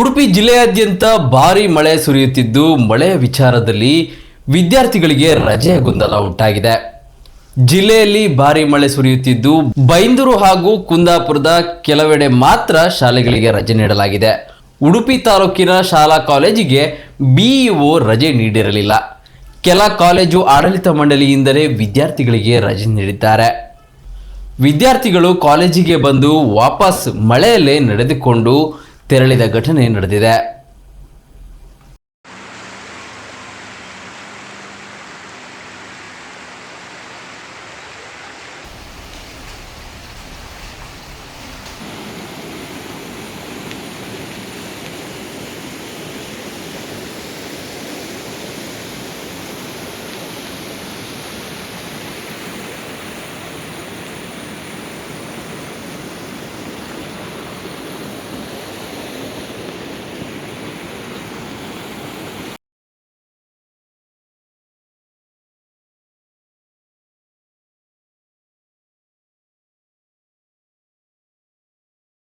ಉಡುಪಿ ಜಿಲ್ಲೆಯಾದ್ಯಂತ ಭಾರಿ ಮಳೆ ಸುರಿಯುತ್ತಿದ್ದು ಮಳೆಯ ವಿಚಾರದಲ್ಲಿ ವಿದ್ಯಾರ್ಥಿಗಳಿಗೆ ರಜೆ ಗೊಂದಲ ಉಂಟಾಗಿದೆ. ಜಿಲ್ಲೆಯಲ್ಲಿ ಭಾರಿ ಮಳೆ ಸುರಿಯುತ್ತಿದ್ದು, ಬೈಂದೂರು ಹಾಗೂ ಕುಂದಾಪುರದ ಕೆಲವೆಡೆ ಮಾತ್ರ ಶಾಲೆಗಳಿಗೆ ರಜೆ ನೀಡಲಾಗಿದೆ. ಉಡುಪಿ ತಾಲೂಕಿನ ಶಾಲಾ ಕಾಲೇಜಿಗೆ ಬಿಇಒ ರಜೆ ನೀಡಿರಲಿಲ್ಲ. ಕೆಲ ಕಾಲೇಜು ಆಡಳಿತ ಮಂಡಳಿಯಿಂದಲೇ ವಿದ್ಯಾರ್ಥಿಗಳಿಗೆ ರಜೆ ನೀಡಿದ್ದಾರೆ. ವಿದ್ಯಾರ್ಥಿಗಳು ಕಾಲೇಜಿಗೆ ಬಂದು ವಾಪಸ್ ಮಳೆಯಲ್ಲೇ ನಡೆದುಕೊಂಡು ತೆರಳಿದ ಘಟನೆ ನಡೆದಿದೆ.